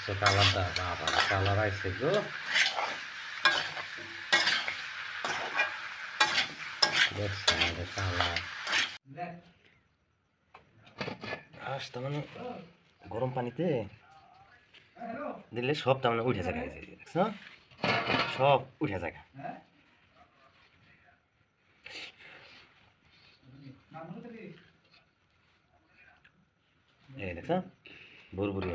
দেখছ কালারটা বাবা, কালার আইছে গো। দেখছ আমাদের কালার। হাঁস তার মানে গরম পানিতে দিলে সব তার মানে উঠে যায় এই সব উঠে যায়। এই দেখছ? বুড়বুড়ি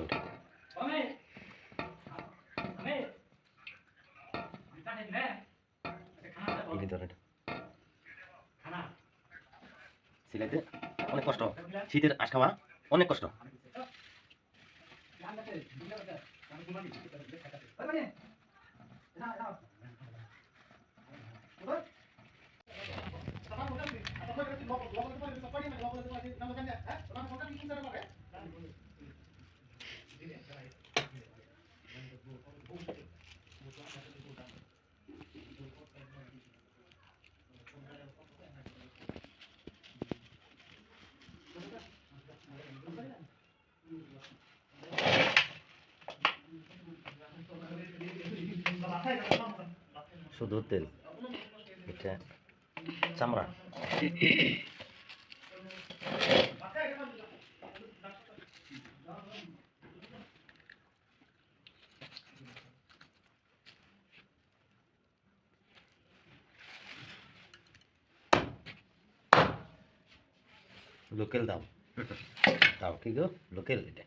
ওঠে ভিতরে সিলাইতে অনেক কষ্ট। শীতের আশ খাওয়া অনেক কষ্ট। শুধু তেল। এটা চামড়া। লোকেল দাও দাও কি গো লোকেল এটা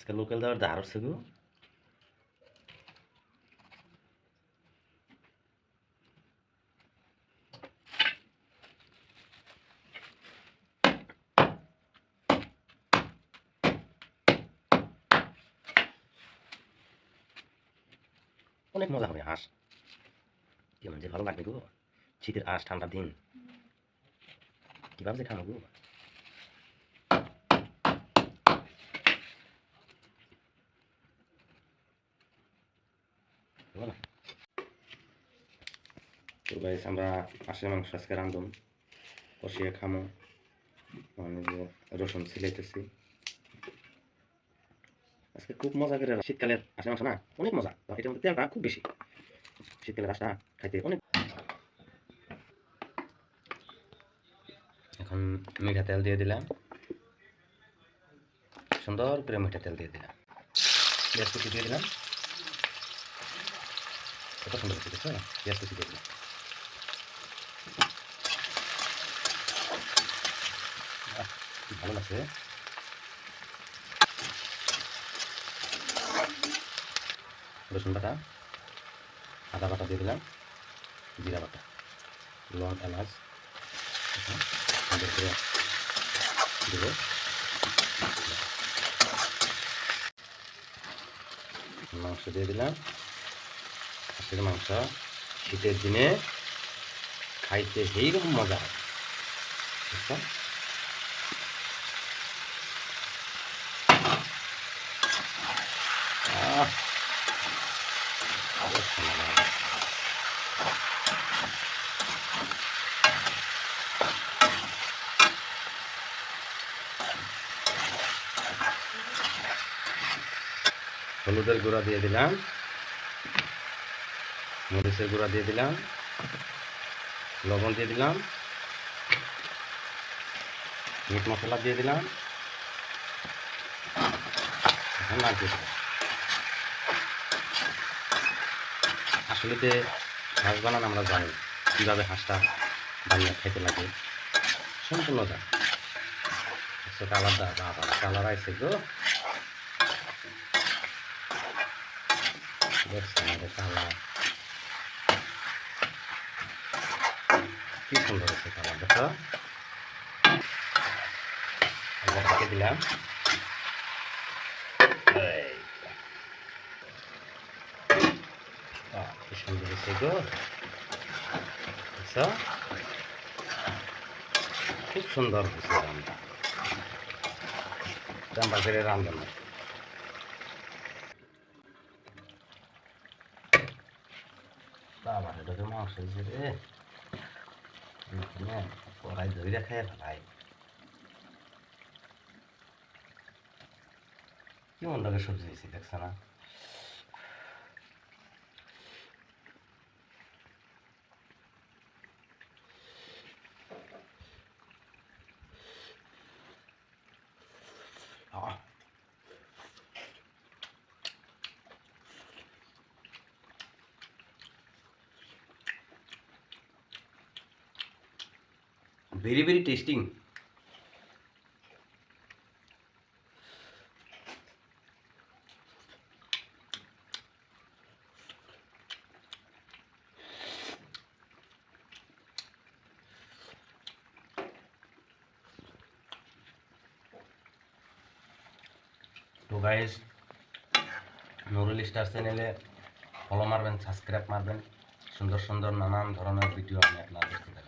আজকে লোকাল দেওয়ার ধার হচ্ছে গো। অনেক মজা হবে হাঁস। কেমন যে ভালো লাগবে গো, শীতের আঁশ ঠান্ডার দিন। কীভাবে যে খাব গো? তো গাইস আমরা হাঁসের মাংস আজকে রান্ধুম কষিয়ে খামো। মানে রসুন সিলাইতেছি আজকে খুব মজা করে শীতকালের হাঁসের মাংস না, অনেক মজা। এটার মধ্যে তেলটা খুব বেশি। শীতকালের হাঁসটা খাইতে অনেক এখন মিঠা তেল দিয়ে দিলাম। সুন্দর করে মিঠা তেল দিয়ে দিলাম। দিয়ে দিলাম। কত সুন্দর হচ্ছে দেখছ না পেঁয়াজ কুচি দিয়ে ভালো লাগছে রসুন বাটা আদা বাটা দিয়ে দিলাম জিরা বাটা লং এলাচ দেবো মাংস দিয়ে দিলাম হাঁসের মাংস শীতের দিনে খাইতে এইরকম মজা হয় বুঝছ? আহ, বেশ ভালো লাগে। হলুদের গুঁড়া দিয়ে দিলাম মরিচের গুঁড়া দিয়ে দিলাম, লবণ দিয়ে দিলাম, মিট মশলা দিয়ে দিলাম দিলাম। আসলেতে হাঁস বানান আমরা জানি কীভাবে হাঁসটা বানিয়ে খেতে লাগে। সম্পূর্ণ জানি। কালারটা বাবা কালার আইছে গো। দেখছ আমাদের কালার। কি সুন্দর হচ্ছে কালার দেখো এটা ঢেকে দিলাম এই। বাহ, কি সুন্দর হয়েছে গো দেখছ? খুব সুন্দর হয়েছে রান্না চাম্বা করে রান্ধন না বাবা এটা তো মাংস হয়েছে রে এখানে কড়াই ধরে খাই ভাই কেমন লাগে সবজি দেখছ না very very tasting. তো গাইস নুরুল স্টার চ্যানেলে ফলো মারবেন সাবস্ক্রাইব মারবেন। সুন্দর সুন্দর নানান ধরনের ভিডিও আমি আপনাদেরকে দেখাবো।